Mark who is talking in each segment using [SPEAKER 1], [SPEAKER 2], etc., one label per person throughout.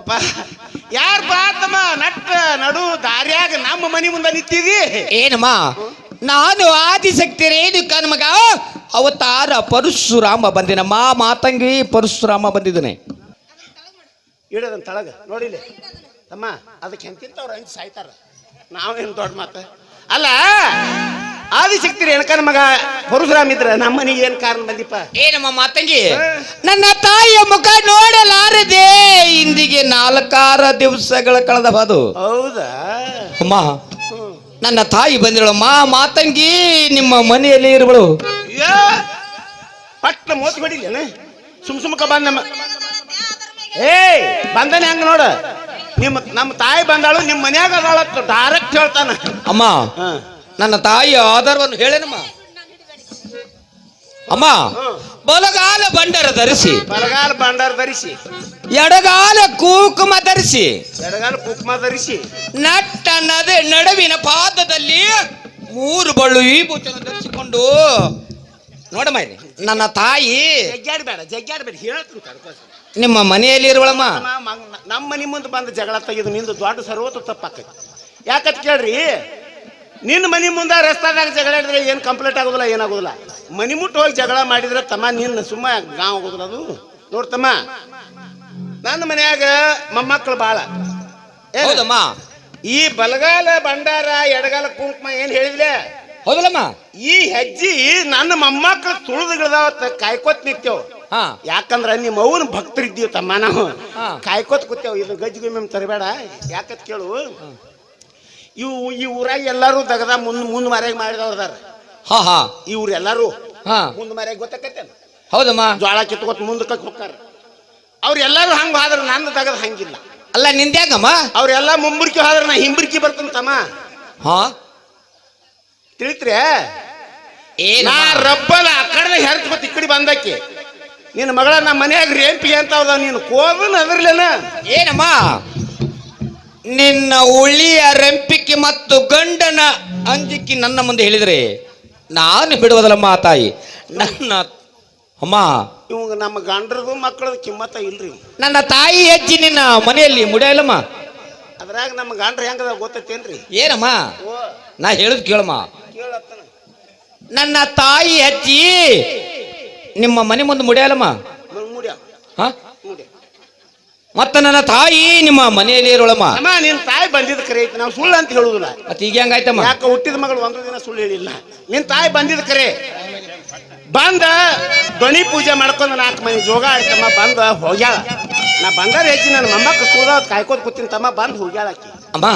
[SPEAKER 1] ಯಪ್ಪ ಯಾರ್ ಬಾತಮ್ಮ ನಟ್ಟ ನಡು ದಾರ್ಯಾಗ ನಮ್ಮ ಮನಿ ಮುಂದೆ ನಿಂತಿದಿ
[SPEAKER 2] ಏನಮ್ಮ? ನಾನು ಆದಿಶಕ್ತಿ ರೇಣುಕ ಮಗ ಅವತಾರ ಪರಶುರಾಮ ಬಂದಿನಮ್ಮ ಮಾತಂಗಿ ಪರಶುರಾಮ ಬಂದಿದ್ದಾನೆ.
[SPEAKER 1] ಇಡದನ್ ತಳಗ ನೋಡಿಲಿ ತಮ್ಮ ಅದಕ್ಕೆ ಹೆಂತಿಂತವ್ರ ಹೆಂಗೆ ಸಾಯ್ತಾರ. ನಾವೇನು ದೊಡ್ಡ ಮಾತ? ಅಲ್ಲ ಆದಿಶಕ್ತಿ ರೇಣಕನ ಮಗ ಪರಶುರಾಮ್ ಇದ್ರ ನಮ್ಮ ಮನೆಗೆ ಏನ್ ಕಾರಣ ಬಂದಿಪ್ಪ?
[SPEAKER 2] ಏನಮ್ಮ ಮಾತಂಗಿ ನನ್ನ ತಾಯಿಯ ಮುಖ ನೋಡಲಾರದೆ ಇಂದಿಗೆ ನಾಲ್ಕಾರ ದಿವಸಗಳ ಕಳೆದ ಬಾದು.
[SPEAKER 1] ಹೌದಾ?
[SPEAKER 2] ಅಮ್ಮ ನನ್ನ ತಾಯಿ ಬಂದಿರಳಮ್ಮ ಮಾತಂಗಿ ನಿಮ್ಮ ಮನೆಯಲ್ಲಿ ಇರುವಳು.
[SPEAKER 1] ಪಟ್ಟ ಮೋಸ ಹೊಡಿಲೇನ ಸುಮ್ ಸುಮ್ಕ ಬಂದ ನಮ್ಮ ಏಯ್ ಬಂದನೆ ಹಂಗ ನೋಡ. ನಿಮ್ಮ ನಮ್ಮ ತಾಯಿ ಬಂದಾಳು ನಿಮ್ಮ ಮನ್ಯಾಗ ಅದಾಳ ಡೈರೆಕ್ಟ್ ಹೇಳ್ತಾನ.
[SPEAKER 2] ಅಮ್ಮ ನನ್ನ ತಾಯಿಯ ಆಧಾರವನ್ನು ಹೇಳೇನಮ್ಮ? ಅಮ್ಮ ಬಲಗಾಲ ಬಂಡರ ಧರಿಸಿ.
[SPEAKER 1] ಬಲಗಾಲ ಭಂಡಾರ ಧರಿಸಿ.
[SPEAKER 2] ಎಡಗಾಲ ಕೂಕುಮ ಧರಿಸಿ.
[SPEAKER 1] ಎಡಗಾಲ ಕುಕುಮ ಧರಿಸಿ.
[SPEAKER 2] ನಟ್ಟ ನದೆ ನಡುವಿನ ಪಾದದಲ್ಲಿ ಮೂರು ಬಳ್ಳು ಈ ಭೂಚನ ಧರಿಸಿಕೊಂಡು. ನೋಡಮ್ಮ ಇಲ್ಲಿ, ನನ್ನ ತಾಯಿ
[SPEAKER 1] ಜಗ್ಗಾಡಬೇಡ ಜಗ್ಗಾಡಬೇಡ ಹೇಳ್ತೀನಿ
[SPEAKER 2] ನಿಮ್ಮ ಮನೆಯಲ್ಲಿ ಇರುವಳಮ್ಮ.
[SPEAKER 1] ನಮ್ಮ ಮನೆ ಮುಂದೆ ಬಂದು ಜಗಳ ತೆಗೆದು ನಿಂದು ದೊಡ್ಡ ಸರ್ವತ್ತು ತಪ್ಪಾಕೈತಿ ಯಾಕತ್ ಕೇಳ್ರಿ ನಿನ್ನ ಮನೆ ಮುಂದೆ ರಸ್ತಾದಾಗ ಜಗಳ ಹಿಡಿದ್ರೆ ಏನು ಕಂಪ್ಲೀಟ್ ಆಗೋದಿಲ್ಲ ಏನಾಗೋದಿಲ್ಲ ಮನೆ ಮುಟ್ಟು ಹೋಗಿ ಜಗಳ ಮಾಡಿದ್ರೆ ತಮ್ಮ ನಿನ್ನ ಸುಮ್ಮ ಗಾಂವ್ ಆಗೋದಿಲ್ಲ ಅದು. ನೋಡ್ತಮ್ಮ ನನ್ನ ಮನ್ಯಾಗ ಮೊಮ್ಮಕ್ಕಳು ಭಾಳ?
[SPEAKER 2] ಹೌದಮ್ಮ.
[SPEAKER 1] ಈ ಬಲಗಾಲ ಭಂಡಾರ ಎಡಗಾಲ ಕುಂಕುಮ ಏನು ಹೇಳಿದ್ಲೆ?
[SPEAKER 2] ಹೌದಲ್ಲಮ್ಮ.
[SPEAKER 1] ಈ ಹೆಜ್ಜಿ ನನ್ನ ಮೊಮ್ಮಕ್ಕಳು ತುಳಿದುಗಳದಾವತ್ತ ಕಾಯ್ಕೋತ್ ನಿಂತೇವ್
[SPEAKER 2] ಹಾ.
[SPEAKER 1] ಯಾಕಂದ್ರ ನಿಮ್ಮ ಅವನ ಭಕ್ತರಿದ್ದೀವಿ ತಮ್ಮ ನಾವು. ಕಾಯ್ಕೋತ್ ಕೂತೇವ್ ಇದು ಮೇಮ್ ತರಬೇಡ. ಯಾಕತ್ ಕೇಳು. ಇವು ಈ ಊರಾಗ ಎಲ್ಲರೂ ತೆಗದ ಮುಂದ್ ಮುಂದ್ ಮರೆಗೆ ಮಾಡಿದವ್ರದಾರ
[SPEAKER 2] ಹಾ ಹಾ.
[SPEAKER 1] ಇವರೆಲ್ಲರೂ ಎಲ್ಲಾರು
[SPEAKER 2] ಹಾ.
[SPEAKER 1] ಮುಂದ್ ಮರೆಗೆ ಗೊತ್ತಾಕತ್ತೇನ
[SPEAKER 2] ಹೌದಮ್ಮ.
[SPEAKER 1] ಜ್ವಾಳ ಕಿತ್ಕೊತ್ ಮುಂದಕ್ಕೆ ಹೋಗ್ತಾರ. ಅವ್ರ ಎಲ್ಲಾರು ಹಂಗ ಹಾದ್ರ ನನ್ನ ದಗದ ಹಂಗಿಲ್ಲ.
[SPEAKER 2] ಅಲ್ಲ ನಿಂದ್ಯಾಕಮ್ಮ
[SPEAKER 1] ಅವ್ರೆಲ್ಲ ಮುಂಬರ್ಕಿ ಹಾದ್ರ ನಾ ಹಿಂಬರ್ಕಿ ಬರ್ತೀನಿ ತಮ್ಮ.
[SPEAKER 2] ಹಾ.
[SPEAKER 1] ತಿಳಿತ್ರೆ ನಾ ರಬ್ಬಲ ಆ ಕಡೆ ಹೆರ್ಚ್ಕೊತ್ ಈ ಕಡೆ ಬಂದಕ್ಕೆ. ನಿನ್ನ ಮಗಳ ನಮ್ಮ ಮನ್ಯಾಗ ರೇಂಪಿಗೆ ಅಂತ ಅದ ನೀನು. ಕೋದನ್ ಅದರ್ಲೇನ
[SPEAKER 2] ಏನಮ್ಮ? ನಿನ್ನ ಉಳಿಯ ರೆಂಪಿಕೆ ಮತ್ತು ಗಂಡನ ಅಂಜಿಕೆ ನನ್ನ ಮುಂದೆ ಹೇಳಿದರೆ ನಾನು ಬಿಡುವುದಲ್ಲಮ್ಮ ತಾಯಿ. ನನ್ನ ಅಮ್ಮ.
[SPEAKER 1] ಇವಾಗ ನಮ್ಮ ಗಂಡ್ರದು ಮಕ್ಕಳದು ಕಿಮ್ಮತ್ತ ಇಲ್ರಿ.
[SPEAKER 2] ನನ್ನ ತಾಯಿ ಹೆಜ್ಜಿ ನಿನ್ನ ಮನೆಯಲ್ಲಿ ಮುಡಿಯಲ್ಲಮ್ಮ
[SPEAKER 1] ಅದ್ರಾಗ ನಮ್ಮ ಗಂಡ್ರ ಹೆಂಗದ ಗೊತ್ತೈತೇನ್ರಿ?
[SPEAKER 2] ಏನಮ್ಮ? ನಾ ಹೇಳುದು ಕೇಳಮ್ಮ. ನನ್ನ ತಾಯಿ ಹೆಜ್ಜಿ ನಿಮ್ಮ ಮನೆ ಮುಂದೆ ಮುಡಿಯಲ್ಲಮ್ಮ ಮತ್ತ ನನ್ನ ತಾಯಿ ನಿಮ್ಮ ಮನೆಯಲ್ಲಿ ಇರೋಳಮ್ಮ.
[SPEAKER 1] ಅಮ್ಮ ನಿನ್ ತಾಯಿ ಬಂದಿದ್ ಕರೆ ಐತಿ ನಾವು ಸುಳ್ಳು ಅಂತ ಹೇಳುದಿಲ್ಲ.
[SPEAKER 2] ಮತ್ತೆ ಈಗ ಹೆಂಗಾಯ್ತಮ್ಮ
[SPEAKER 1] ಯಾಕ ಹುಟ್ಟಿದ ಮಗಳು ಒಂದು ದಿನ ಸುಳ್ಳು ಹೇಳಿಲ್ಲ. ನಿನ್ ತಾಯಿ ಬಂದಿದ್ ಕರೆ. ಬಂದ ಧ್ವನಿ ಪೂಜೆ ಮಾಡ್ಕೊಂಡು ನಾಲ್ಕು ಮನೆ ಜೋಗ ಆಯ್ತಮ್ಮ ಬಂದ ಹೋಗ್ಯಾಳ. ನಾ ಬಂದಾರ ಹೆಚ್ಚಿ ನನ್ನ ಮೊಮ್ಮಕ್ಕಳು ಕೂದ ಕಾಯ್ಕೋದ್ ಕೂತಿನ ತಮ್ಮ ಬಂದ್ ಹೋಗ್ಯಾಳ ಆಕಿ.
[SPEAKER 2] ಅಮ್ಮ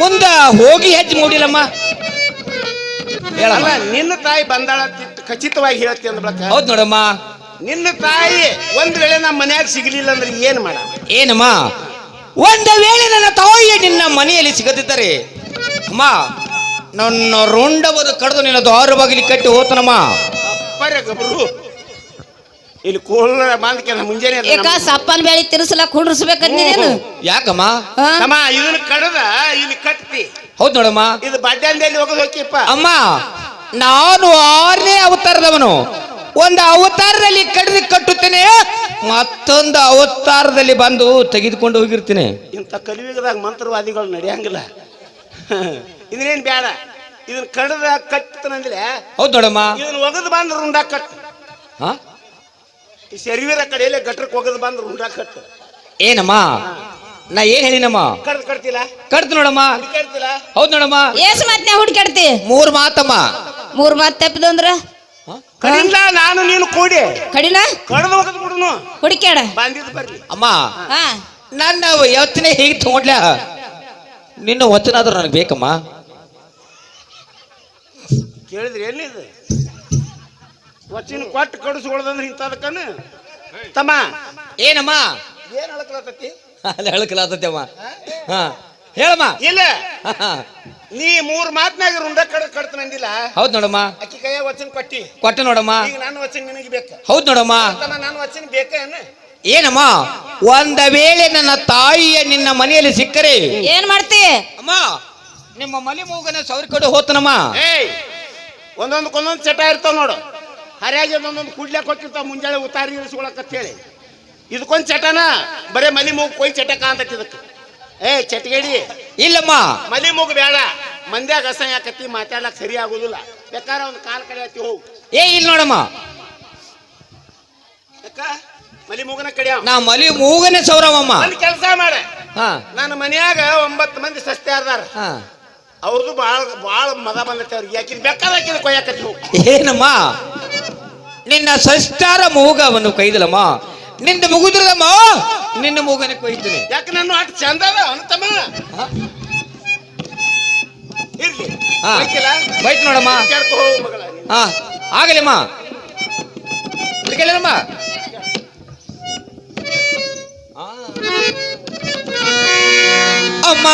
[SPEAKER 2] ಮುಂದ ಹೋಗಿ ಹೆಜ್ಜೆ ಮೂಡಿಲ್ಲಮ್ಮ. ಹೇಳಲ್ಲ
[SPEAKER 1] ಅಲ್ಲ ನಿನ್ನ ತಾಯಿ ಬಂದಾಳ ಅಂತ ಖಚಿತವಾಗಿ ಹೇಳ್ತಿ ಅಂದ ಬಳಕ
[SPEAKER 2] ಹೌದ್ ನೋಡಮ್ಮ.
[SPEAKER 1] ನಿನ್ನ ತಾಯಿ ಒಂದ್ ವೇಳೆ ನಮ್ಮ ಮನ್ಯಾಗ ಸಿಗಲಿಲ್ಲ ಅಂದ್ರೆ ಏನ್ ಮಾಡ?
[SPEAKER 2] ಏನಮ್ಮ? ಒಂದು ವೇಳೆ ನನ್ನ ತಾಯಿ ನಿನ್ನ ಮನೆಯಲ್ಲಿ ಸಿಗದಿದ್ದರೆ ಅಮ್ಮ ನನ್ನ ರುಂಡವನ್ನು ಕಡ್ದು ನಿನ್ನ ದಾರು ಬಾಗಿಲಿ ಕಟ್ಟಿ ಹೋತನಮ್ಮ
[SPEAKER 1] ಅಪ್ಪರೇ ಗಬ್ರು. ಇಲ್ಲಿ ಕೋಳ ಮಾಂದಕ್ಕೆ ಮುಂಜಾನೆ ಅದ
[SPEAKER 3] ಏಕ
[SPEAKER 1] ನಮ್ಮ-
[SPEAKER 3] ಸಪ್ಪನ್ ಬೇಳಿ ತಿರ್ಸಲಕ್ ಹುಡ್ರಿಸ್ಬೇಕಂದಿನೇನು
[SPEAKER 2] ಯಾಕಮ್ಮ?
[SPEAKER 3] ಅಮ್ಮ
[SPEAKER 1] ತಮ್ಮ ಇದನ್ನ ಕಡದ ಇಲ್ಲಿ ಕಟ್ಟಿ
[SPEAKER 2] ಹೌದ್ ನೋಡಮ್ಮ.
[SPEAKER 1] ಇದು ಬಡ್ಡಂದಲ್ಲಿ ಹೋಗೋದು ಹೋಗಿಪ್ಪ
[SPEAKER 2] ಅಮ್ಮ ನಾನು ಆರನೇ ಅವತಾರದವನು. ಒಂದು ಅವತಾರದಲ್ಲಿ ಕಡಿದು ಕಟ್ಟುತ್ತೇನೆ ಮತ್ತೊಂದು ಅವತಾರದಲ್ಲಿ ಬಂದು ತೆಗೆದುಕೊಂಡು ಹೋಗಿರ್ತೀನಿ.
[SPEAKER 1] ಇಂಥ ಕಲಿಯುಗದಾಗ ಮಂತ್ರವಾದಿಗಳು ನಡೆಯಂಗಿಲ್ಲ. ಇದನ್ನೇನು ಬೇಡ ಇದನ್ನ ಕಡದ ಕಟ್ಟನಂದ್ರೆ
[SPEAKER 2] ಹೌದು ನೋಡಮ್ಮ.
[SPEAKER 1] ಇದನ್ನ ಒಗದು ಬಂದ್ ರುಂಡ ಕಟ್.
[SPEAKER 2] ಹಾ?
[SPEAKER 1] ಈ ಶರೀರ ಕಡೆಯಲ್ಲೇ ಗಟ್ರಕ್ಕೆ ಒಗದು ಬಂದ್ ರುಂಡ ಕಟ್ಟು
[SPEAKER 2] ಏನಮ್ಮ? ನಾ ಏನ್ ಹೇಳಿನಮ್ಮ?
[SPEAKER 1] ಕಡ್ದು ಕಟ್ತಿಲ್ಲ
[SPEAKER 2] ಕಡ್ತು ನೋಡಮ್ಮ.
[SPEAKER 1] ಕಡ್ತಿಲ್ಲ
[SPEAKER 2] ಹೌದು ನೋಡಮ್ಮ.
[SPEAKER 3] ಏಸು ಮಾತ್ನ್ಯಾಗ ಹುಡುಕಾಡ್ತಿ
[SPEAKER 2] ಮೂರು ಮಾತಮ್ಮ.
[SPEAKER 3] ಮೂರ್ ಮಾತು ತಪ್ಪಿದು ಅಂದ್ರ?
[SPEAKER 1] ಕಡಿಂದ ನಾನು ನೀನು ಕೂಡಿ.
[SPEAKER 3] ಕಡಿನ
[SPEAKER 1] ಕಡ್ದು ಬಿಡುನು.
[SPEAKER 3] ಹುಡುಕ್ಯಾಡ?
[SPEAKER 1] ಬಂದಿದ್ದು ಬರ್ಲಿ.
[SPEAKER 2] ಅಮ್ಮ
[SPEAKER 3] ಹಾ.
[SPEAKER 2] ನನ್ನ ಯೋಚನೆ ಹೇಗೆ ತಗೊಂಡ್ಲ? ನಿನ್ನ ವಚನ ಆದ್ರೂ ನನಗೆ ಬೇಕಮ್ಮ.
[SPEAKER 1] ಕೇಳಿದ್ರೆ ಏನಿದೆ ವಚನ ಕೊಟ್ಟು ಕಡಿಸ್ಕೊಳ್ದಂದ್ರೆ ಇಂಥದಕ್ಕನ? ತಮ್ಮ.
[SPEAKER 2] ಏನಮ್ಮ?
[SPEAKER 1] ಏನ್ ಹೇಳ್ಕೊಳತತಿ
[SPEAKER 2] ಅಲ್ಲಿ ಅಮ್ಮ. ಹಾ. ಹೇಳಮ್ಮ.
[SPEAKER 1] ಇಲ್ಲ. ನೀ ಮೂರ್ ಮಾತ್ನಾಗ ರುಂಡ ಕಡ ಕಡ್ತ ನಂದಿಲ್ಲ.
[SPEAKER 2] ಹೌದ್ ನೋಡಮ್ಮ.
[SPEAKER 1] ಅಕ್ಕಿ ಕೈಯ ವಚನ ಕೊಟ್ಟಿ.
[SPEAKER 2] ಕೊಟ್ಟೆ ನೋಡಮ್ಮ.
[SPEAKER 1] ಈಗ ನನ್ನ ವಚನ ನಿನಗೆ ಬೇಕು.
[SPEAKER 2] ಹೌದ್ ನೋಡಮ್ಮ.
[SPEAKER 1] ನನ್ನ ವಚನ ಬೇಕೇನು
[SPEAKER 2] ಏನಮ್ಮ? ಒಂದ ವೇಳೆ ನನ್ನ ತಾಯಿಯ ನಿನ್ನ ಮನೆಯಲ್ಲಿ ಸಿಕ್ಕರೆ.
[SPEAKER 3] ಏನ್ ಮಾಡ್ತಿ?
[SPEAKER 2] ಅಮ್ಮ ನಿಮ್ಮ ಮನೆ ಮೂಗನ ಸೌರಿ ಕಡೆ ಹೋತನಮ್ಮ.
[SPEAKER 1] ಒಂದೊಂದು ಒಂದೊಂದು ಚಟ ಇರ್ತಾವ ನೋಡು. ಹರಿಯಾಗಿ ಒಂದೊಂದು ಕೂಡ್ಲೆ ಹೋಗಿರ್ತಾವ ಮುಂಜಾನೆ ಉತ್ತಾರಿ ಇಳಿಸ್ಕೊಳಕತ್ ಹೇಳಿ. ಇದಕ್ಕೊಂದ್ ಚಟನ? ಬರೇ ಮಲಿ ಮೂಗ್ ಕೊಯ್ ಚಟಕ ಅಂತ ಇದಕ್ಕೆ. ಏ ಚಟ್ಗೇಡಿ.
[SPEAKER 2] ಇಲ್ಲಮ್ಮ.
[SPEAKER 1] ಮನೆ ಮುಗು ಬೇಡ. ಮಂದ್ಯಾಗ ಅಸಹ್ಯ ಯಾಕತ್ತಿ ಮಾತಾಡ್ಲಕ್ ಸರಿ ಆಗುದಿಲ್ಲ. ಬೇಕಾರ ಒಂದು ಕಾಲ್ ಕಡೆ ಹತ್ತಿ ಹೋಗು.
[SPEAKER 2] ಏ ಇಲ್ಲ ನೋಡಮ್ಮ.
[SPEAKER 1] ಅಕ್ಕ ಮಲಿ ಮೂಗನ ಕಡಿಯ
[SPEAKER 2] ನಾ ಮಲಿ ಮೂಗನೆ ಸೌರವಮ್ಮ.
[SPEAKER 1] ಅಲ್ಲಿ ಕೆಲಸ ಮಾಡ.
[SPEAKER 2] ಹಾ.
[SPEAKER 1] ನನ್ನ ಮನ್ಯಾಗ ಒಂಬತ್ತು ಮಂದಿ ಸಸ್ತೆ ಅದಾರ.
[SPEAKER 2] ಹಾ.
[SPEAKER 1] ಅವ್ರದ್ದು ಭಾಳ ಭಾಳ ಮದ ಬಂದೈತೆ ಅವ್ರಿಗೆ. ಯಾಕಿನ ಬೇಕಾದ ಹಾಕಿದ ಕೊಯ್ಯಾಕತ್ತಿ ಹೋಗು.
[SPEAKER 2] ಏನಮ್ಮ? ನಿನ್ನ ಸಷ್ಟಾರ ಮೂಗವನ್ನು ಕೊಯ್ದಲಮ್ಮ ನಿಂದ ಮುಗುದ್ರದಮ್ಮ? ನಿನ್ನ ಮೂಗನೆ ಕೊಯ್ತೀನಿ.
[SPEAKER 1] ಯಾಕೆ ನಾನು ಅಷ್ಟು ಚಂದ ಅದ ಅಂತಮ್ಮ? ಇರ್ಲಿ.
[SPEAKER 2] ಹಾ.
[SPEAKER 1] ಬೈಕಿಲ್ಲ?
[SPEAKER 2] ಬೈತ್ ನೋಡಮ್ಮ.
[SPEAKER 1] ಹೋಗು ಮಗಳ.
[SPEAKER 2] ಹಾ. ಆಗಲಮ್ಮ. ಅಮ್ಮ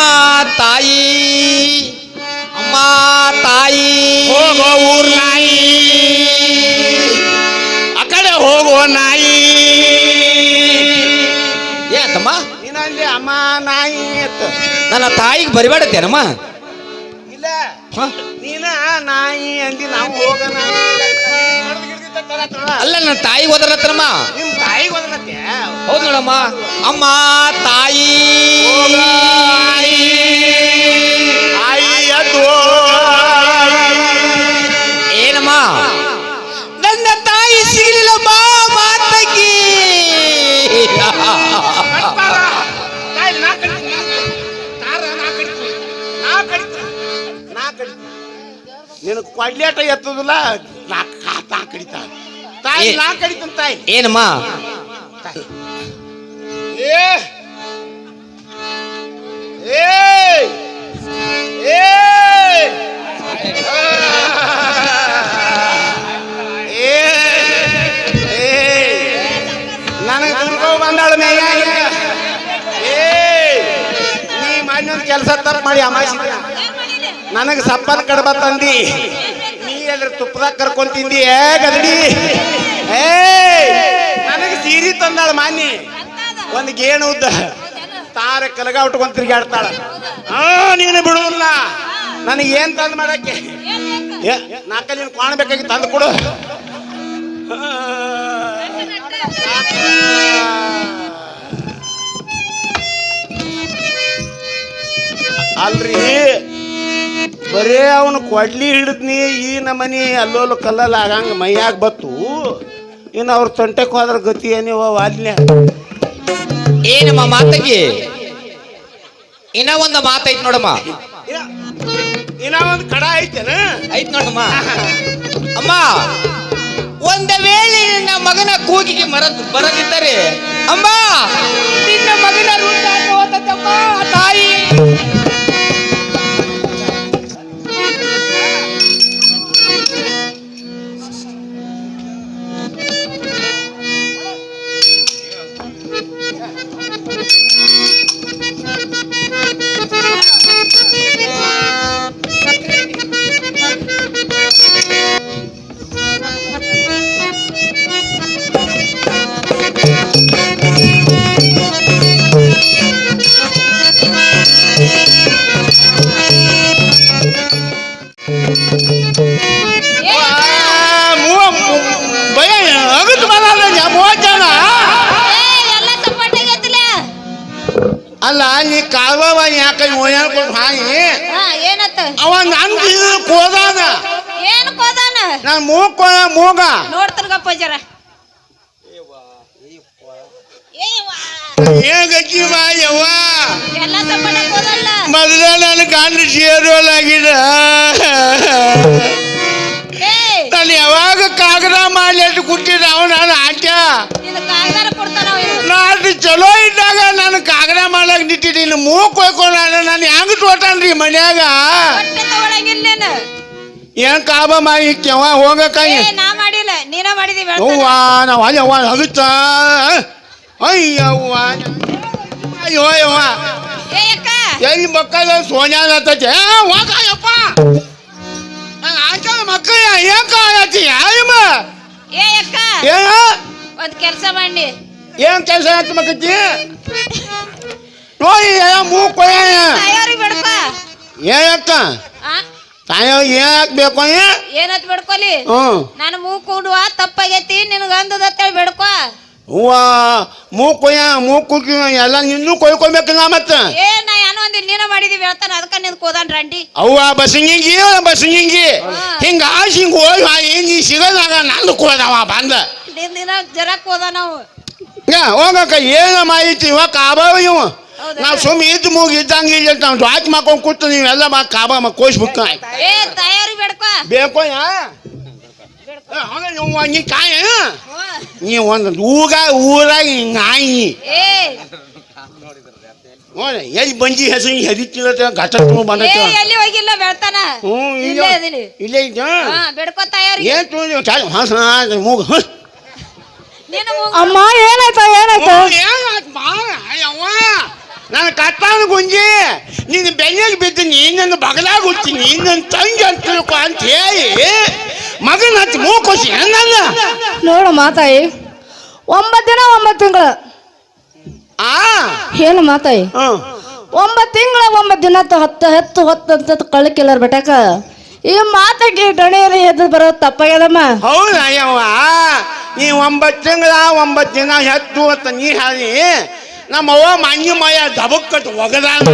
[SPEAKER 2] ತಾಯಿ. ಅಮ್ಮ ತಾಯಿ.
[SPEAKER 1] ಹೋಗೋ ಊರ್ ನಾಯಿ ಆ ಕಡೆ ಹೋಗೋ ನಾಯಿ.
[SPEAKER 2] ಏತಮ್ಮ?
[SPEAKER 1] ತಮ್ಮ ನೀನಲ್ಲಿ ಅಮ್ಮ ನಾಯಿ ಅಂತ
[SPEAKER 2] ನನ್ನ ತಾಯಿಗೆ ಬರಿಬೇಡತ್ತೇನಮ್ಮ?
[SPEAKER 1] ಇಲ್ಲ? ನೀನ ನಾಯಿ ಅಂದಿ ನಾವು ಹೋಗ ನಾಯಿ ಕಡ್ದ್ ಗಿಡ್ದ್ ತಟ್ಟರ ತಳ.
[SPEAKER 2] ಅಲ್ಲ ನನ್ನ ತಾಯಿಗೆ ಓದಲತ್ತನಮ್ಮ?
[SPEAKER 1] ನಿಮ್ಮ ತಾಯಿಗೆ ಹೋದ್ರತ್ತೆ
[SPEAKER 2] ಹೌದು ನೋಡಮ್ಮ. ಅಮ್ಮ ತಾಯಿ.
[SPEAKER 1] ಕೊಡ್ಲೇಟ ಎತ್ತದಿಲ್ಲ ತಾ ಕಡಿತ ತಾಯಿ ನಾ ಕಡಿತಂತ ತಾಯಿ.
[SPEAKER 2] ಏನಮ್ಮ?
[SPEAKER 1] ಏ ಏ ಏ ನನಗೆ ದುರ್ಗೋ ಬಂದಾಳ ಮೇಯ ಏ ನೀ ಮಾಡಿನ ಕೆಲಸ ತಪ್ಪು ಮಾಡಿ ಅಮಾಯಿಸಿದ ನನಗೆ ಸಪ್ಪನ್ ಕಡಬ ತಂದಿ. ನೀ ಅದ್ರ ತುಪ್ಪದಾಗ ಕರ್ಕೊಂಡ್ ತಿಂದಿ. ಏ, ಗದಡಿ. ಏ, ನನಗೆ ಸೀರೆ ತಂದಾಳ ಮಾನಿ ಒಂದು ಗೇಣು ಉದ್ದ. ತಾರ ಕಲಗ ಉಟ್ಕೊಂಡ್ ತಿರ್ಗಾಡ್ತಾಳ ನೀನು ಬಿಡುವಲ್ಲ ನನಗೆ ಏನ್ ತಂದ್ ಮಾಡಕ್ಕೆ? ನಾಲ್ಕಲ್ಲಿ ನೀನು ಕಾಣಬೇಕಾಗಿ ತಂದು ಕೊಡು. ಅಲ್ರಿ. ಬರೇ ಅವನು ಕೊಡ್ಲಿ ಹಿಡಿದ್ನಿ ಈ ನಮನಿ ಅಲ್ಲೋಲು ಕಲ್ಲಲ್ಲ ಆಗಂಗ ಮೈಯಾಗ ಬತ್ತು. ಇನ್ನು ಅವ್ರ ತಂಟೆಗೆ ಹೋದ್ರ ಗತಿ ಏನಿವ ಅಲ್ಲೇ
[SPEAKER 2] ಏನಮ್ಮ ಮಾತಿಗೆ. ಇನ್ನ ಒಂದು ಮಾತೈತ್ ನೋಡಮ್ಮ.
[SPEAKER 1] ಇನ್ನ ಒಂದು ಕಡ ಐತೇನ?
[SPEAKER 2] ಐತ್ ನೋಡಮ್ಮ. ಅಮ್ಮ ಒಂದ ವೇಳೆ ನಿನ್ನ ಮಗನ ಕೂಗಿಗೆ ಮರ ಬರದಿದ್ದರೆ ಅಮ್ಮ ನಿನ್ನ ಮಗನ ರೂಪ ತಾಯಿ.
[SPEAKER 1] ಕೊಟ್ಟು ಹಾಯಿ.
[SPEAKER 3] ಹಾ ಏನತ್ತ
[SPEAKER 1] ಅವ ನನ್ ಕೋದಾನ.
[SPEAKER 3] ಏನ್ ಕೋದಾನ?
[SPEAKER 1] ನಾನು ಮೂಗ್ ಕೋ ಮೂಗ.
[SPEAKER 3] ನೋಡ್ತಾರಗಪ್ಪ ಜರ. ಎಲ್ಲ
[SPEAKER 1] ಮೊದಲ ನನ್ನ ಗಂಡ ಸೇರೋಲಾಗಿದ
[SPEAKER 3] ಏ
[SPEAKER 1] ನಾನು ಯಾವಾಗ ಕಾಗದ ಮಾಡ್ಲಿ ಅಂತ ಕೂತಿದ್ದ ಅವ ನಾನು ಆಟ.
[SPEAKER 3] ಇದು ಕಾಗದಾರ ಕೊಡ್ತಾನ
[SPEAKER 1] ನಾನು ಚಲೋ ಇದ್ದಾಗ ನಾನು ಕಾಗದ ಮಾಡ್ಲಾಕ ನಿಂತಿದ್ದೀನಿ ಮೂಗ್ ಕೊಯ್ಕೊಂಡು ನಾನು ಹೆಂಗ್ ತೋಟನ್ರಿ ಮನ್ಯಾಗ?
[SPEAKER 3] ಹೊಟ್ಟೆ ತಗೊಳಂಗಿಲ್ಲ ನೀನು.
[SPEAKER 1] ಏನ್ ಕಾಬ ಮಾಡಿ ಕೆವ ಹೋಗಕ್ಕ?
[SPEAKER 3] ಏ ನಾ ಮಾಡಿಲ್ಲ ನೀನ ಮಾಡಿದಿ
[SPEAKER 1] ಅವ್ವ ನಾವು ಅಯ್ಯವ್ವ ಅಗುತ್ತ ಅಯ್ಯವ್ವ ಅಯ್ಯೋ ಅಯ್ಯವ್ವ
[SPEAKER 3] ಏ ಅಕ್ಕ.
[SPEAKER 1] ಎಲ್ಲಿ ಮಕ್ಕಳ ಸೋನ್ಯಾದ ಹತ್ತೈತೆ? ಹೋಗಯ್ಯಪ್ಪ.
[SPEAKER 3] ಏ ಅಕ್ಕ
[SPEAKER 1] ಏನ
[SPEAKER 3] ಒಂದ್ ಕೆಲಸ ಮಾಡಿ.
[SPEAKER 1] ಏನ್ ಕೆಲಸ ಅಂತ ನೋಡಿ ಮೂ
[SPEAKER 3] ಏ
[SPEAKER 1] ಅಕ್ಕ.
[SPEAKER 3] ಆ?
[SPEAKER 1] ತಾಯ ಏನ್ ಹಾಕ್ಬೇಕು
[SPEAKER 3] ಏನತ್ ಬಿಡ್ಕೊಲಿ? ನಾನು ಮೂಗ್ ಕೂಡುವ ತಪ್ಪಾಗೈತಿ ನಿನಗ ಅಂದದ ಅಂತೇಳಿ ಬಿಡ್ಕೊ.
[SPEAKER 1] ಹೂವ ಮೂಗ್ ಕೊಯ್ಯ ಮೂಗ್ ಕುಕ್ಕಿ ಎಲ್ಲ ನಿನ್ನೂ ಕೊಯ್ಕೊಬೇಕಲ್ಲ ಮತ್ತ.
[SPEAKER 3] ಏ ನಾ ಏನೋ ಒಂದ್ ನೀನ ಮಾಡಿದೀವಿ ಹೇಳ್ತಾನ ಅದಕ್ಕ ಕೋದಾನ್ ರಂಡಿ.
[SPEAKER 1] ಅವ್ವ ಬಸಂಗಿಂಗಿ ಬಸಂಗಿಂಗಿ. ಹಿಂಗ ಆಶ್ ಹಿಂಗ ಹೋಗಿ ಹಿಂಗಿ ಸಿಗದಾಗ ನಂದು ಕೋದವ ಬಂದ.
[SPEAKER 3] ದಿನ ಜರ ಕೋದ ನಾವು
[SPEAKER 1] ಹೋಗಕ್ಕ ಏನು ಮಾಹಿತಿ ಇವ ಕಾಬಾವ ಇವ? ನಾವು ಸುಮ್ಮ ಇದ್ದು ಮೂಗ್ ಇದ್ದಂಗೆ ಇಲ್ಲ ನಾವು ಡ್ವಾಚ್ ಮಾಡ್ಕೊಂಡು ಕೂತು ನೀವೆಲ್ಲ ಮಾ ಕಾಬಾ ಮಾ ಕೋಸ್ಬಿಕ್ಕ
[SPEAKER 3] ಏ ತಯಾರಿ ಬೇಡ್ಕೋ.
[SPEAKER 1] ಬೇಕೋ ಯಾ ಕಾಯ ನೀ ಒಂದು ಊಗ ಊರಾಗಿ ನಾಯಿ
[SPEAKER 3] ಏ
[SPEAKER 1] ನೋಡಿ ಎಲ್ಲಿ ಬಂಜಿ ಹೆಸರು ಹೆದಿತ್ತಿಲ್ಲ ಘಟ
[SPEAKER 3] ಏ
[SPEAKER 1] ಬಂದೈತೆ
[SPEAKER 3] ಎಲ್ಲಿ ಹೋಗಿಲ್ಲ ಬೆಳ್ತಾನ
[SPEAKER 1] ಹ್ಞೂ
[SPEAKER 3] ಇಲ್ಲೇ ಇದೀನಿ
[SPEAKER 1] ಇಲ್ಲೇ ಇದ್ದ
[SPEAKER 3] ಹಾ ಬೇಡ್ಕೋ ತಯಾರಿ
[SPEAKER 1] ಏನ್ ತುಳಿದು ಚಾಲು ಹಾಸ ಮೂಗು.
[SPEAKER 4] ಅಮ್ಮ ಏನಾಯ್ತ ಏನಾಯ್ತು
[SPEAKER 1] ಏನಾಯ್ತ್ ಬಾ, ಅಯ್ಯವ್ವ. ನನ್ನ ಕತ್ತಾನ ಗುಂಜಿ ನೀನು ಬೆನ್ನಿಗೆ ಬಿದ್ದು ನೀನನ್ನು ಬಗಲಾಗ ಹುಡ್ತೀನಿ ನನ್ನ ತಂಗಿ ಅಂತ ತಿಳ್ಕೊ ಅಂತ ಹೇಳಿ ಮಗನ ಹಚ್ಚಿ ಮೂಕೋಸಿ ನನ್ನ
[SPEAKER 4] ನೋಡು ಮಾತಾಯಿ ಒಂಬತ್ತು ದಿನ ಒಂಬತ್ತು ತಿಂಗಳು.
[SPEAKER 1] ಆ?
[SPEAKER 4] ಏನು ಮಾತಾಯಿ. ಒಂಬತ್ತು ತಿಂಗಳ ಒಂಬತ್ತು ದಿನ ತ- ಹತ್ತು ಹತ್ತು ಹೊತ್ತು ಅಂತ ಕಳಕಿಲ್ಲ ಬೆಟಕ ಈ ಮಾತಕ್ಕೆ ಡೊಣೆಯಲ್ಲಿ ಎದ್ದು ಬರೋದು ತಪ್ಪಾಗ್ಯದಮ್ಮ.
[SPEAKER 1] ಹೌದಾ ಯವ್ವ ನೀ ಒಂಬತ್ತು ತಿಂಗಳ ಒಂಬತ್ತು ದಿನ ಹೆತ್ತು ಅಂತ ನೀ ಹೇಳಿ ನಮ್ಮವ್ವ ಮಂಗಿ ಮಯ ದಬಕ್ಕಟ್ಟು ಒಗದಾನ.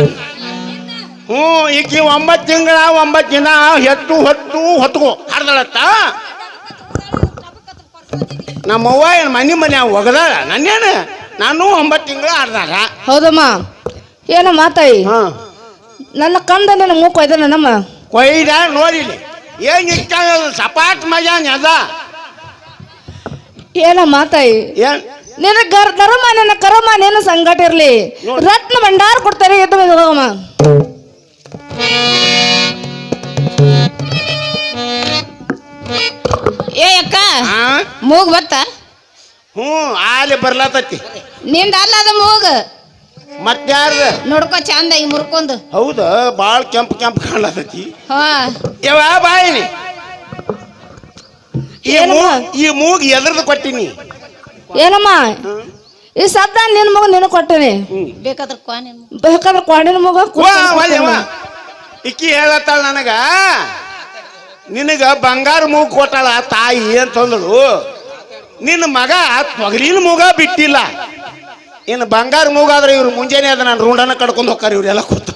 [SPEAKER 1] ಹ್ಞೂ ಈಕಿ ಒಂಬತ್ತು ತಿಂಗಳ ಒಂಬತ್ತು ದಿನ ಹೆತ್ತು ಹೊತ್ತು ಹೊತ್ಕೋ. ಹರಿದಳತ್ತ? ನಮ್ಮವ್ವ ಏನು ಮನೆ ಮನೆ ಒಗದಾಳ? ನನ್ನೇನು? ನಾನು ಒಂಬತ್ತು ತಿಂಗಳ ಹರ್ದಾಗ
[SPEAKER 4] ಹೌದಮ್ಮ. ಏನು ಮಾತಾಯಿ
[SPEAKER 1] ಹಾಂ.
[SPEAKER 4] ನನ್ನ ಕಂದ ನನ್ನ ಮೂಕು ಇದೆ ನಮ್ಮ
[SPEAKER 1] ಕೊಯ್ದ ನೋಡಿಲಿ. ಏನು ಇಷ್ಟ ಸಪಾಟ್ ಮಜಾ ಅದ.
[SPEAKER 4] ಏನ ಮಾತಾಯಿ
[SPEAKER 1] ಏನು?
[SPEAKER 4] ನಿನ್ನ ಗರ್ ಧರ್ಮ ನನ್ನ ಕರ್ಮ ನಿನ್ನ ಸಂಗಟ ಇರಲಿ. ರತ್ನ ಭಂಡಾರ ಕೊಡ್ತಾರೆ ಎದ್ದು ಹೋಗಮ್ಮ.
[SPEAKER 3] ಏ ಅಕ್ಕ ಮೂಗ್ ಬತ್ತ?
[SPEAKER 1] ಹ್ಞೂ ಆಲೆ ಬರ್ಲಾತತಿ.
[SPEAKER 3] ನಿಂದ ಅಲ್ಲ ಅದ ಮೂಗ್.
[SPEAKER 1] ಮತ್ತಾರ್ದ
[SPEAKER 3] ನೋಡ್ಕೋ ಚಂದ ಈ ಮುರ್ಕೊಂದು
[SPEAKER 1] ಹೌದ ಬಾಳ ಕೆಂಪು ಕೆಂಪ್ ಕಾಣ್ಲತತಿ.
[SPEAKER 3] ಹಾ.
[SPEAKER 1] ಯಾವ ಬಾಯಿನಿ. ಈ ಮೂಗ್ ಎದ್ರದ್ದು ಕೊಟ್ಟಿನಿ.
[SPEAKER 4] ಏನಮ್ಮ? ಈ ಸದ್ದ ನಿನ್ನ ಮಗ ನಿನ್ನ ಕೊಟ್ಟೇನಿ.
[SPEAKER 3] ಬೇಕಾದ್ರೆ ಕ್ವಾ ನಿನ್
[SPEAKER 4] ಬೇಕಾದ್ರೆ ಮಗ.
[SPEAKER 1] ಇಕ್ಕಿ ಹೇಳತ್ತಾಳ ನನಗ ನಿನಗ ಬಂಗಾರ ಮೂಗ್ ಕೊಟ್ಟಾಳ ತಾಯಿ ಅಂತಂದಳು. ನಿನ್ನ ಮಗ ತೊಗರಿನ ಮೂಗ ಬಿಟ್ಟಿಲ್ಲ. ಇನ್ನು ಬಂಗಾರ ಮೂಗಾದ್ರೆ ಇವ್ರು ಮುಂಜಾನೆ ಅದ ನಾನು ರೂಢನ ಕಡ್ಕೊಂಡು ಹೋಗ್ತಾರೆ ಇವರೆಲ್ಲ ಕೂತು.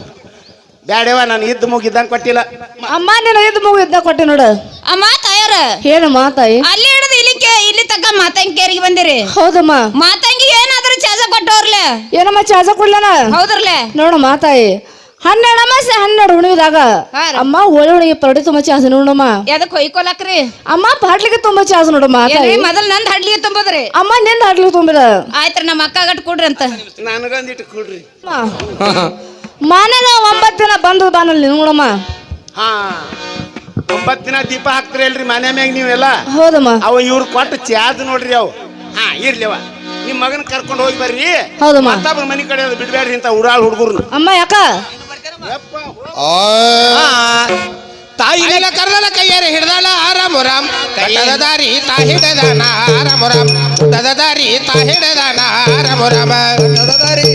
[SPEAKER 1] ಬ್ಯಾಡೇವಾ ನಾನು ಇದ್ದ ಮೂಗ್ ಇದ್ದಂಗೆ ಕೊಟ್ಟಿಲ್ಲ.
[SPEAKER 4] ಅಮ್ಮ ನಿನ್ನ ಇದ್ದ ಮಗು ಇದ್ದಂಗೆ ಕೊಟ್ಟೆ ನೋಡು.
[SPEAKER 3] ಅಮ್ಮ ತಯಾರ
[SPEAKER 4] ಏನು ಮಾತಾಯಿ?
[SPEAKER 3] ಅಲ್ಲಿ ಹಿಡಿದು ಇಲ್ಲಿ ತಕ್ಕ ಮಾತಂಗಿಯರಿಗೆ ಬಂದಿರಿ.
[SPEAKER 4] ಹೌದಮ್ಮ.
[SPEAKER 3] ಮಾತಂಗಿ ಏನಾದ್ರು ಚಾಜ ಕೊಟ್ಟವ್ರಲೆ
[SPEAKER 4] ಏನಮ್ಮ ಚಾಸ ಕೊಡ್ಲನ
[SPEAKER 3] ಹೌದ್ರಲೆ
[SPEAKER 4] ನೋಡು ಮಾತಾಯಿ ಹನ್ನೆರಡು ಅಮಾಸೆ ಹನ್ನೆರಡು
[SPEAKER 3] ಉಣಿದಾಗ
[SPEAKER 4] ಅಮ್ಮ ಹೋಳಿ ಹುಣಿಗೆ ಪರಡಿ ತುಂಬಾ ಚಾಸ ನೋಡಮ್ಮ
[SPEAKER 3] ಎದಕ್ ಹೊಯ್ಕೊಲಕ್ರಿ?
[SPEAKER 4] ಅಮ್ಮ ಪಾಟ್ಲಿಗೆ ತುಂಬಾ ಚಾಸ
[SPEAKER 3] ನೋಡಮ್ಮ ಮೊದಲ್ ನಂದ್ ಹಡ್ಲಿಗೆ ತುಂಬದ್ರಿ.
[SPEAKER 4] ಅಮ್ಮ ನಿಂದ ಹಡ್ಲಿಗೆ ತುಂಬಿದ.
[SPEAKER 3] ಆಯ್ತ್ರಿ ನಮ್ಮ ಅಕ್ಕ ಗಟ್ ಕೊಡ್ರಿ ಅಂತ.
[SPEAKER 1] ನನಗಂದಿಟ್ಟು ಕೊಡ್ರಿ.
[SPEAKER 4] ಮಾನದ ಒಂಬತ್ತಿನ ಬಂದದ ಬಾನಲ್ಲಿ ನೋಡಮ್ಮ.
[SPEAKER 1] ಹಾ. ಒಂಬತ್ತು ದಿನ ದೀಪ ಹಾಕ್ತೀರಿ ಅಲ್ರಿ ಮನೆ ಮ್ಯಾಗ ನೀವೆಲ್ಲ?
[SPEAKER 4] ಹೌದಮ್ಮ.
[SPEAKER 1] ಅವ ಇವ್ರು ಕೊಟ್ಟು ಚಾದ್ ನೋಡ್ರಿ ಅವು. ಹಾ ಇರ್ಲಿವ ನಿಮ್ ಮಗನ ಕರ್ಕೊಂಡು ಹೋಗಿ ಬರ್ರಿ.
[SPEAKER 4] ಹೌದಮ್ಮ.
[SPEAKER 1] ಮತ್ತೊಬ್ಬರ ಮನೆ ಕಡೆ ಅದು ಬಿಡ್ಬೇಡ್ರಿ ಅಂತ ಉಡಾಳ್ ಹುಡುಗರು
[SPEAKER 4] ಅಮ್ಮ ಯಾಕ?
[SPEAKER 5] ತಾಯಿ ಕರ್ದಲ ಕೈಯಾರ ಹಿಡ್ದಾಳ ಆರಾಮ ರಾಮ್ ದಾರಿ ತಾ ಹಿಡದಾನ ಆರಾಮ ರಾಮ್ ದಾರಿ ತಾ ಹಿಡದಾನ ಆರಾಮ ರಾಮ
[SPEAKER 6] ದಾರಿ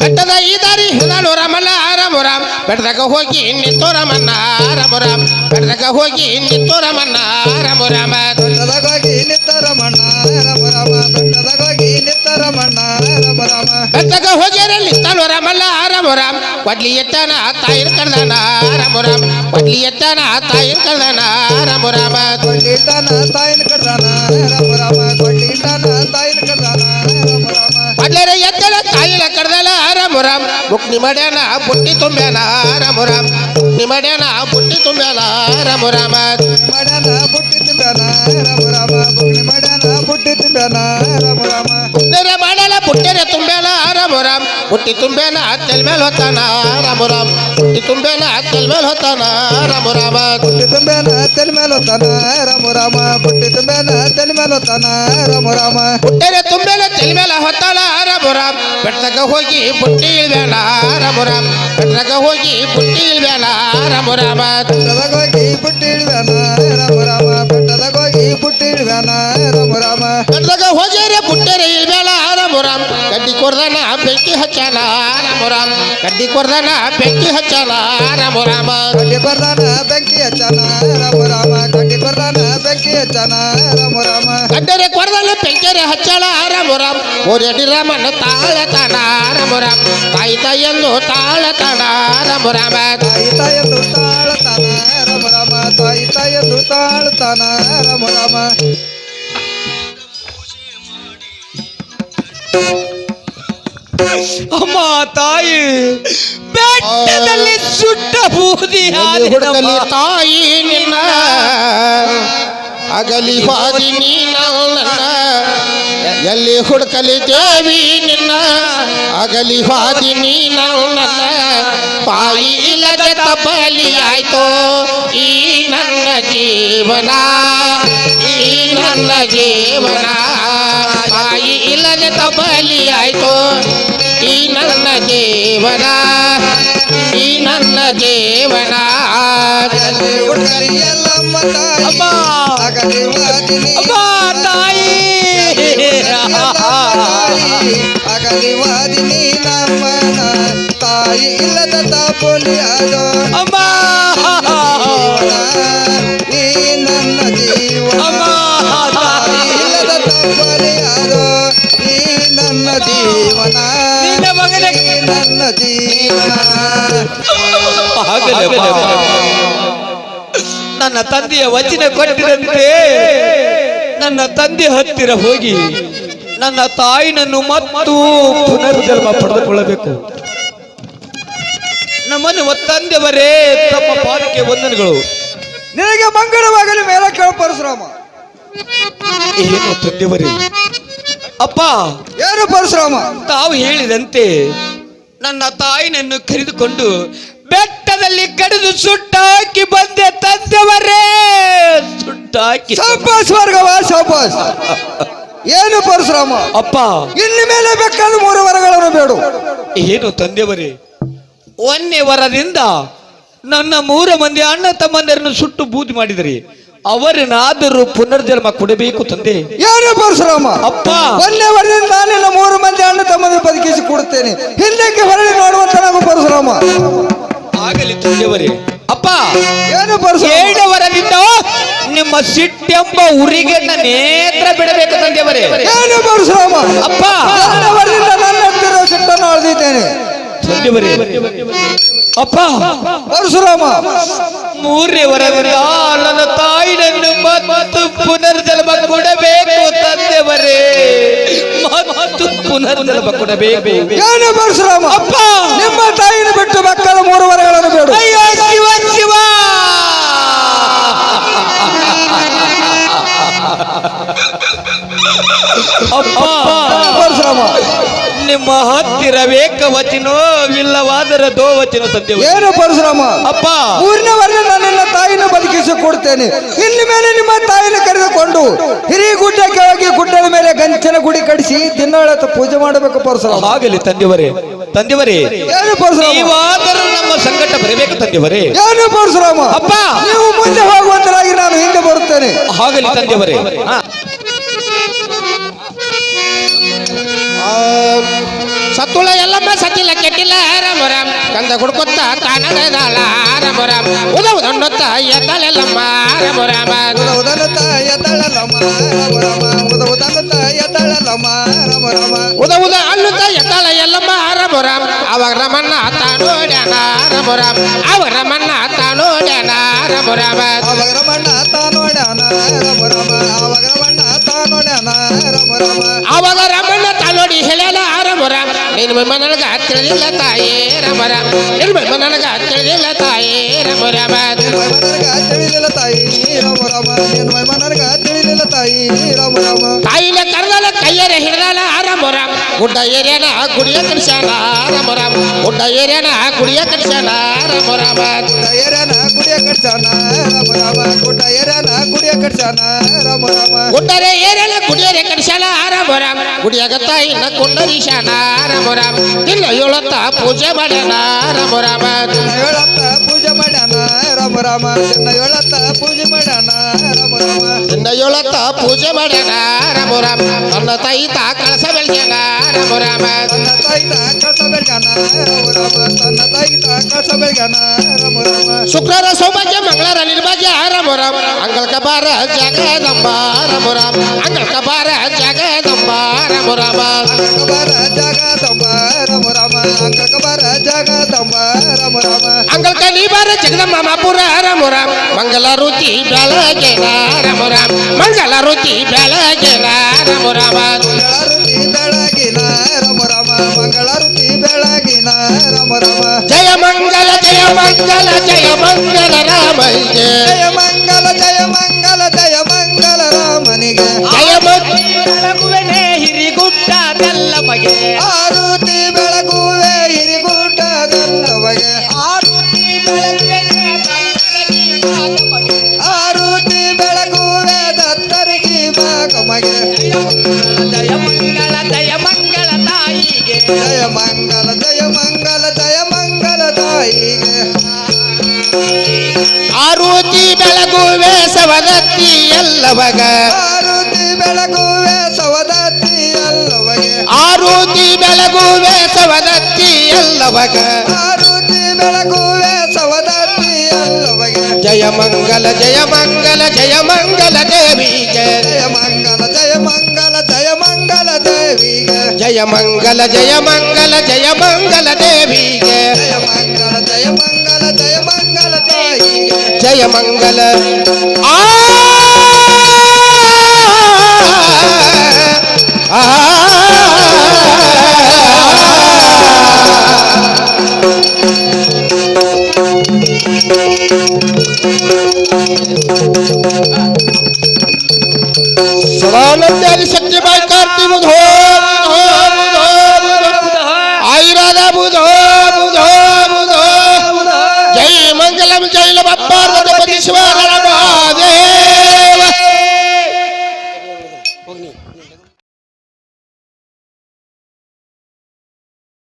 [SPEAKER 5] ಬೆಟ್ಟದ ಈ ದಾರಿ ಹಿಡದಾಳು ರಾಮಲ್ಲ ಆರಾಮ ರಾಮ್ ಬೆಟ್ಟದಾಗ ಹೋಗಿ ನಿಂತು ರಾಮಣ್ಣ ಆರಾಮ ರಾಮ್ ಬೆಟ್ಟದಾಗ ಹೋಗಿ ನಿಂತು ರಾಮಣ್ಣ ಆರಾಮ ರಾಮ
[SPEAKER 6] ಬೆಟ್ಟದಾಗೋಗಿ ನಿತ್ತ ರಮಣ್ಣ ರಾಮ ರಾಮ ಬೆಟ್ಟದಾಗೋಗಿ ನಿತ್ತ ರಮಣ್ಣ ರಾಮ ರಾಮ
[SPEAKER 5] ಬೆಟ್ಟದಾಗ ಹೋಗ್ಯಾರ ನಿಂತಾಳು ರಾಮಲ್ಲ ಆರಾಮ ರಾಮ್ ಕೊಡ್ಲಿ ಎತ್ತಾನ ತಾಯಿನ ಕರ್ದಾನ ಆರಾಮ ರಾಮ್ ಕೊಡ್ಲಿ ಎತ್ತಾನ ತಾಯಿನ ಕರ್ದಾನ ಆರಾಮ ರಾಮ
[SPEAKER 6] ಕೊಂಡಿಟ್ಟಾನ ತಾಯಿನ ಕಡ್ದಾನ ರಾಮ ರಾಮ ಕೊಂಡಿಟ್ಟಾನ ತಾಯಿನ ಕಡ್ದಾನ ರಾಮ ರಾಮ
[SPEAKER 5] ಪಡ್ಲರ ಎದ್ದಲ ತಾಯಿಲ ಕಡ್ದಲ ಆರಾಮ ರಾಮ್. ಬುಕ್ನಿ ಮಾಡ್ಯಾನ ಬುಟ್ಟಿ ತುಂಬ್ಯಾನ ಆರಾಮ ರಾಮ್. ಬುಕ್ನಿ ಮಾಡ್ಯಾನ ಬುಟ್ಟಿ ತುಂಬ್ಯಾನ ಆರಾಮ ರಾಮ.
[SPEAKER 6] ಮಾಡ್ಯಾನ ಬುಟ್ಟಿ ತುಂಬ್ಯಾನ ರಾಮ ರಾಮ. ಬುಗ್ನಿ ಮಾಡ್ಯಾನ ಬುಟ್ಟಿ ತುಂಬ್ಯಾನ ರಾಮ ರಾಮ.
[SPEAKER 5] ಬುಟ್ನೆರೆ ಮಾಡಲ ಬುಟ್ಟೆರೆ ತುಂಬ್ಯಾನ ಆರಾಮ ರಾಮ್ ಬುಟ್ಟಿ ತುಂಬ್ಯಾನ ತೆಲ್ ಮೇಲೆ ಹೊತ್ತಾನ ಆರಾಮ ರಾಮ್ ಬುಟ್ಟಿ ತುಂಬ್ಯಾನ ತೆಲ್ ಮೇಲೆ ಹೊತ್ತಾನ ಆರಾಮ ರಾಮ
[SPEAKER 6] ಬುಟ್ಟಿ ತುಂಬ್ಯಾನ ತೆಲ್ ಮೇಲೆ ಹೊತ್ತಾನ ರಾಮ ರಾಮ ಬುಟ್ಟಿ ತುಂಬ್ಯಾನ ತೆಲ್ ಮೇಲೆ ಹೊತ್ತಾನ ರಾಮ ರಾಮ
[SPEAKER 5] ಬುಟ್ಟೆರೆ ತುಂಬ್ಯಾನ ತೆಲ್ ಮೇಲೆ ಹೊತ್ತಾನ ಆರಾಮ ರಾಮ್ ಬೆಟ್ಟದಾಗ ಹೋಗಿ ಬುಟ್ಟಿ ಇಳ್ಬ್ಯಾನ ಆರಾಮ ರಾಮ್ ಬೆಟ್ಟದಾಗ ಹೋಗಿ ಬುಟ್ಟಿ ಇಳ್ಬ್ಯಾನ ಆರಾಮ ರಾಮ
[SPEAKER 6] ಬೆಟ್ಟದಾಗೋಗಿ ಬುಟ್ಟಿ ಇಡ್ವ್ಯಾನ ರಾಮ ರಾಮ ಬೆಟ್ಟದಾಗೋಗಿ ಬುಟ್ಟಿ ಇಡ್ವ್ಯಾನ ರಾಮ ರಾಮ
[SPEAKER 5] ಗಡ್ದಾಗ ಹೋಗ್ಯಾರ ಬುಟ್ಟೆರೆ ಇಳ್ಬೇಳ ಆರಾಮ ರಾಮ್ ಗಡ್ಡಿ ಕೊರ್ದನ ಬೆಂಕಿ ಹಚ್ಚಲ ರಾಮ ರಾಮ ಕಡ್ಡಿ ಕೊರ್ದನ ಬೆಂಕಿ ಹಚ್ಚಲ ರಾಮ ರಾಮ
[SPEAKER 6] ಕಡ್ಡಿ ಕೊರ್ದಾನ ಬೆಂಕಿ ಹಚ್ಚನ ರಾಮ ರಾಮ ಕಡ್ಡಿ ಕೊರ್ದಾನ ಬೆಂಕಿ ಹಚ್ಚನ ರಾಮ ರಾಮ
[SPEAKER 5] ಗಡ್ಡರೆ ಕೊರ್ದನ ಬೆಂಕಿರೆ ಹಚ್ಚಲ ರಾಮ ರಾಮ ಓರೆಡಿ ರಾಮನ ತಾಳತನ ರಾಮ ರಾಮ ತಾಯಿ ತಾಯಿಯನ್ನು ತಾಳತನ ರಾಮ ರಾಮ
[SPEAKER 6] ತಾಯಿ ತಾಯಂದು ತಾಳತಾನ ರಾಮ ರಾಮ ತಾಯಿ ತಾಯಂದು ತಾಳ್ತಾನ ರಾಮ ರಾಮ
[SPEAKER 2] ಅಮ್ಮ ತಾಯಿ ಬೆಟ್ಟದಲ್ಲಿ ಸುಟ್ಟ ಬೂದಿ
[SPEAKER 5] ಹುಡುಕಲಿ ತಾಯಿ ನಿನ್ನ ಅಗಲಿ ಬಾದಿ ನೀನ ಎಲ್ಲಿ ಹುಡುಕಲಿ ದೇವಿ ನಿನ್ನ ಅಗಲಿ ಬಾದಿ ನೀನ ತಾಯಿ ಇಲ್ಲದ ಆಯ್ತು? ಈ ನನ್ನ ಜೀವನ ಈ ನನ್ನ ಜೀವನ. ತಾಯಿ ಇಲ್ಲದ ಆಯ್ತು? ಈ ನನ್ನ ಜೀವನ ಈ ನನ್ನ ಜೀವನ.
[SPEAKER 2] ಅಮ್ಮ ತಾಯಿ!
[SPEAKER 6] ಅಗಲಿ ವಾದಿನಿ ನಮ್ಮನ ತಾಯಿ ಇಲ್ಲದ ತಾಪೋಲಿ ಅದೋ
[SPEAKER 2] ಅಮ್ಮ
[SPEAKER 6] ಈ ನನ್ನ
[SPEAKER 2] ಜೀವ.
[SPEAKER 6] ತಾಯಿ ಇಲ್ಲದ ತಾಪೋಲಿ ಅದೋ ಈ ನನ್ನ ಜೀವನ.
[SPEAKER 2] ನಿನ್ನ
[SPEAKER 6] ಜೀವನ.
[SPEAKER 2] ನನ್ನ ತಂದೆಯ ವಚನ ಕೊಟ್ಟಿದಂತೆ ನನ್ನ ತಂದೆ ಹತ್ತಿರ ಹೋಗಿ ನನ್ನ ತಾಯಿನನ್ನು ಮತ್ತು ಪುನರ್ಜನ್ಮ ಪಡೆದುಕೊಳ್ಳಬೇಕು. ನಮ್ಮನ್ನು ಒತ್ತಂದೆವರೇ ತಮ್ಮ ಪಾದಕ್ಕೆ ವಂದನಗಳು.
[SPEAKER 6] ನಿನಗೆ ಮಂಗಳವಾಗಲಿ ಮೇಲೆ ಕೇಳ ಪರಶುರಾಮ.
[SPEAKER 2] ಏನು ತಂದೆವರೇ ಅಪ್ಪ!
[SPEAKER 6] ಏನು ಪರಶುರಾಮ?
[SPEAKER 2] ತಾವು ಹೇಳಿದಂತೆ ನನ್ನ ತಾಯಿನನ್ನು ಕರೆದುಕೊಂಡು ಬೆಟ್ಟದಲ್ಲಿ ಕಡಿದು ಸುಟ್ಟಾಕಿ ಬಂದೆ ತಂದೆವರೇ! ಸುಟ್ಟಾಕಿ
[SPEAKER 6] ಸಾಪಾಸ್ ವರ್ಗವ ಶಾಬಾಸ್. ಏನು ಪರಶುರಾಮ?
[SPEAKER 2] ಅಪ್ಪ.
[SPEAKER 6] ಇನ್ನು ಮೇಲೆ ಬೇಕಾದ ಮೂರು ವರಗಳನ್ನು ಬೇಡು.
[SPEAKER 2] ಏನು ತಂದೆವರೇ ಒಂದೇ ವರದಿಂದ ನನ್ನ ಮೂರ ಮಂದಿ ಅಣ್ಣ ತಮ್ಮಂದಿರನ್ನು ಸುಟ್ಟು ಬೂದಿ ಮಾಡಿದರೆ. ಅವರನ್ನಾದರೂ ಪುನರ್ಜನ್ಮ ಕೊಡಬೇಕು ತಂದೆ.
[SPEAKER 6] ಏನು ಪರಶುರಾಮ?
[SPEAKER 2] ಅಪ್ಪ.
[SPEAKER 6] ಒಂದೇ ವರದಿಂದ ನಾನೆಲ್ಲ ಮೂರು ಮಂದಿ ಅಣ್ಣ ತಮ್ಮಂದಿರು ಬದುಕಿಸಿ ಕೊಡುತ್ತೇನೆ. ಹಿಂದಕ್ಕೆ ಹೊರಳಿ ನೋಡುವಂತ ನಾವು ಪರಶುರಾಮ.
[SPEAKER 2] ಆಗಲಿ ತಂದೆವರೇ ಅಪ್ಪ.
[SPEAKER 6] ಏನು ಪರಶುರಾಮ?
[SPEAKER 2] ವರದಿಂದ ನಿಮ್ಮ ಸಿಟ್ಟೆಂಬ ಉರಿಗೆ ನೇತ್ರ ಬಿಡಬೇಕು ತಂದೆಯವರೇ.
[SPEAKER 6] ಏನು ಪರಶುರಾಮ?
[SPEAKER 2] ಅಪ್ಪ!
[SPEAKER 6] ನನ್ನ ಹತ್ತಿರ ಸಿಟ್ಟನ್ನು ಅಳೆದಿದ್ದೇನೆ.
[SPEAKER 2] ತಂದೆಯವರೇ. ಅಪ್ಪ!
[SPEAKER 6] ಪರಶುರಾಮ!
[SPEAKER 2] ಮೂರೇ ವರವಿಲ್ಲ ನನ್ನ ತಾಯಿನನ್ನು ಮತ್ತು ಪುನರ್ಜನ್ಮ ಕೊಡಬೇಕು ತಂದೆಯವರೇ. ಮತ್ತು ಪುನರ್ಜನ್ಮ ಕೊಡಬೇಕು.
[SPEAKER 6] ಏನು ಪರಶುರಾಮ?
[SPEAKER 2] ಅಪ್ಪ!
[SPEAKER 6] ನಿಮ್ಮ ತಾಯಿನ ಬಿಟ್ಟು ಮಕ್ಕಳ ಮೂರು ವರಗಳನ್ನು ಬೇಡು.
[SPEAKER 2] ಅಯ್ಯೋ ಶಿವ ಶಿವ! ನಿಮ್ಮ ಹತ್ತಿರ ಬೇಕ ವಚನೋ ಇಲ್ಲವಾದರೆ ದೋ ವಚನ ತಂದೆವು
[SPEAKER 6] ಏನು ಪರಶುರಾಮ?
[SPEAKER 2] ಅಪ್ಪ.
[SPEAKER 6] ಊರಿನವರೆಗೆ ವರ್ಷ ನನ್ನ ತಾಯಿನ ಬದುಕಿಸಿ ಕೊಡ್ತೇನೆ. ಇಲ್ಲಿ ಮೇಲೆ ನಿಮ್ಮ ತಾಯಿನ ಕರೆದುಕೊಂಡು ಹಿರಿ ಗುಡ್ಡಕ್ಕೆ ಹೋಗಿ ಗುಡ್ಡದ ಮೇಲೆ ಗಂಚನ ಗುಡಿ ಕಡಿಸಿ ದಿನಾಳತ್ತ ಪೂಜೆ ಮಾಡಬೇಕು ಪರಶುರಾಮ.
[SPEAKER 2] ಆಗಲಿ ತಂದೆವರೇ ತಂದೆವರೇ
[SPEAKER 6] ಏನು ಪರಶುರಾಮ?
[SPEAKER 2] ನೀವಾದರೂ ನಮ್ಮ ಸಂಕಟ ಬರಬೇಕು ತಂದೆವರೇ
[SPEAKER 6] ಏನು ಪರಶುರಾಮ?
[SPEAKER 2] ಅಪ್ಪ.
[SPEAKER 6] ನೀವು ಮುಂದೆ ಹೋಗುವಂತರಾಗಿ ನಾನು ಹಿಂದೆ ಬರುತ್ತೇನೆ.
[SPEAKER 2] ಆಗಲಿ ತಂದೆವರೇ
[SPEAKER 5] ಸತ್ತುಳ ಎಲ್ಲಮ್ಮ ಸತ್ತಿಲ್ಲ ಕೆಟ್ಟಿಲ್ಲ ರಾಮ ರಾಮ ಕಂದ ಹುಡ್ಕೊತ್ತ ತಾನದಾಳ ರಾಮ ರಾಮ ಉದ ಉದನ್ನೊತ್ತ ಎದ್ದಾಳೆಲ್ಲಮ್ಮ ರಾಮ ರಾಮ
[SPEAKER 6] ಉದ ಉದನುತ್ತ ಎದ್ದಾಳಲ್ಲಮ್ಮ ರಾಮ ರಾಮ ಉದ ಉದನುತ್ತ ಎದ್ದಾಳಲ್ಲಮ್ಮ ರಾಮ ರಾಮ
[SPEAKER 5] ಉದ ಉದ ಅನ್ನುತ್ತ ಎದ್ದಾಳ ಎಲ್ಲಮ್ಮ ರಾಮ ರಾಮ ಅವಾಗ ರಮಣ್ಣ ತಾನೋಡ್ಯಾನ ರಾಮ ರಾಮ ಅವ ರಮಣ್ಣ ತಾನೋಡ್ಯಾನ ರಾಮ ರಾಮ
[SPEAKER 6] ಅವಾಗ ರಮಣ್ಣ ತಾನೋಡ್ಯಾನ ರಾಮ ರಾಮ ಅವಾಗ ರಮಣ್ಣ ತಾನೋಡ್ಯಾನ ರಾಮ ರಾಮ
[SPEAKER 5] ಅವಾಗ ತಾನೋಡಿ ಹೇಳ್ಯಾನ ರಾಮ ರಾಮ ನಿನ್ನ ಮೈಮ ನನಗ ತಿಳಿದಿಲ್ಲ ತಾಯೇ ರಮರ. ಮೈಮ ನನಗ ತಿಳಿದಿಲ್ಲ ತಾಯೇ ರಾಮ ರಾಮ
[SPEAKER 6] ತಿಳಿಲಿಲ್ಲ ತಾಯಿ ರಾಮ ರಾಮ ತಾಯಿ
[SPEAKER 5] ತಾಯಿನ ಕರೆದಲ್ಲ ಕೈಯರೆ ಹಿಡ್ದಾನ ರಾಮ ರಾಮ ಗುಡ್ಡ ಏರಿಯಾನ ಗುಡಿಯ ಕಡಿಸ್ಯಾನ ರಾಮ ರಾಮ ಗುಡ್ಡ ಏರಿಯಾನ ಗುಡಿಯ ಕಡಿಸ್ಯಾನ ರಾಮ ರಾಮ
[SPEAKER 6] ಗುಡ್ಡ ಏರ್ಯಾನ ಗುಡಿಯ ಕಟ್ಸಾನ ರಾಮ ರಾಮ ಗುಡ್ಡ ಏರ್ಯಾನ ಗುಡಿಯ ರಾಮ ರಾಮ
[SPEAKER 5] ಗುಡ್ಡರೆ ಏರಿಯಾನ ಗುಡಿಯರೆ ಕಡಿಸ್ಯಾನ ರಾಮ ರಾಮ ಗುಡಿಯಾಗ ತಾಯಿನ ಕುಂಡರಿಸ್ಯಾನ ರಾಮ ರಾಮ ಇಲ್ಲ ಹೇಳತ್ತ ಪೂಜೆ ಮಾಡ್ಯಾನ ರಾಮ
[SPEAKER 6] ಪೂಜೆ ಮಾಡ್ಯಾನ ರಾಮ ರಾಮ ಚಿನ್ನ ಏಳತ್ತ ಪೂಜೆ ಮಾಡ್ಯಾನ ರಾಮ ರಾಮ
[SPEAKER 5] ದಿನ ಏಳತ್ತ ಪೂಜೆ ಮಾಡ್ಯಾನ ರಾಮ ರಾಮ ತನ್ನ ತಾಯಿ ತಾ ಕಳಸ ಬೆಳ್ಗ್ಯಾನ ರಾಮ ರಾಮ
[SPEAKER 6] ತನ್ನ ತಾಯಿ ತಾ ಕಳಸ ಬೆಳಗಾನ ರಾಮ ರಾಮ ತನ್ನ ತಾಯಿ ತಾ ಕಳಸ ಬೆಳಗಾನ ರಾಮ ರಾಮ
[SPEAKER 5] ಶುಕ್ರವಾರ ಸೌಭಾಗ್ಯ ಮಂಗಳವಾರ ನಿರ್ಭಾಗ್ಯ ರಾಮ ರಾಮ ಅಂಗಳಕ ಬಾರ ಜಗದಂಬ ರಾಮ ರಾಮ ಅಂಗಳಕ ಬಾರ ಜಗದಂಬ ರಾಮ ರಾಮ
[SPEAKER 6] ಅಂಕಕಬಾರ ಜಗದಂಬ ರಾಮ ರಾಮ ಅಂಕಕಬಾರ ಜಗದಂಬ ರಾಮ ರಾಮ
[SPEAKER 5] ಅಂಗಳಕ ನೀ ಬಾರ ಜಗದಮ್ಮ ಮಾಪುರ ರಾಮ ರಾಮ ಮಂಗಲಾರುತಿ ಬೆಳಗೆನ ರಾಮ ರಾಮ ಮಂಗಲಾರುತಿ ಬೆಳಗೆನ ರಾಮ ರಾಮ
[SPEAKER 6] ಮಂಗಳಾರತಿ ಬೆಳಗಿನ ರಾಮ ರಾಮ ಮಂಗಳಾರತಿ ಬೆಳಗಿನ ರಾಮ ರಾಮ
[SPEAKER 5] ಜಯ ಮಂಗಲ ಜಯ ಮಂಗಲ ಜಯ ಮಂಗಲ ರಾಮಯ್ಯ
[SPEAKER 6] ಜಯ ಮಂಗಲ ಜಯ ಮಂಗಲ ಜಯ ಮಂಗಲ ರಾಮನಿಗೆ
[SPEAKER 5] ಜಯ ಮಂಗಲ
[SPEAKER 2] ಬೆಳಗುವೆನೆ ಹಿರಿಗುಡ್ಡದೆಲ್ಲ ಮಗೆ
[SPEAKER 6] ಆರುತಿ ಬೆಳಗುವೆ ಇರಿಗೂಟ
[SPEAKER 2] ಆರುತಿ ಬೆಳಗುವೆನೆ
[SPEAKER 6] ಆರುತಿ ಬೆಳಗುವೆ ದತ್ತರಿಗೆ ಬಾಗಮಗೆ
[SPEAKER 2] ಜಯ ಮಂಗಳ ಜಯ ಮಂಗಳ ತಾಯಿಗೆ.
[SPEAKER 6] ಜಯ ಮಂಗಲ ಜಯ ಮಂಗಲ ಜಯ ಮಂಗಲ ತಾಯಿಗೆ.
[SPEAKER 5] ಆರುತಿ ಬೆಳಗುವೆ ಸವದತ್ತಿ ಎಲ್ಲವಗ.
[SPEAKER 6] ಆರುತಿ ಬೆಳಗುವೆ ಸವದತ್ತಿ
[SPEAKER 5] ಆರುತಿ ಬೆಳಗುವೆ ಸವದತ್ತಿ ಎಲ್ಲವಗ
[SPEAKER 6] ಆರುತಿ ಬೆಳಗುವೆ ಸವದತ್ತಿ ಅಲ್ಲವಗೆ
[SPEAKER 5] ಜಯ ಮಂಗಲ ಜಯ ಮಂಗಲ ಜಯ ಮಂಗಲ ದೇವಿಗೆ
[SPEAKER 6] ಜಯ ಮಂಗಲ ಜಯ ಮಂಗಲ ಜಯ ಮಂಗಲ ದೇವಿಗೆ
[SPEAKER 5] ಜಯ ಮಂಗಲ ಜಯ ಮಂಗಲ ಜಯ ಮಂಗಲ ದೇವಿಗೆ
[SPEAKER 6] ಜಯ ಮಂಗಲ ಜಯ ಮಂಗಲ ಜಯ ಮಂಗಲ ತಾಯಿಗೆ
[SPEAKER 5] ಜಯ ಮಂಗಲ ಆ ಆ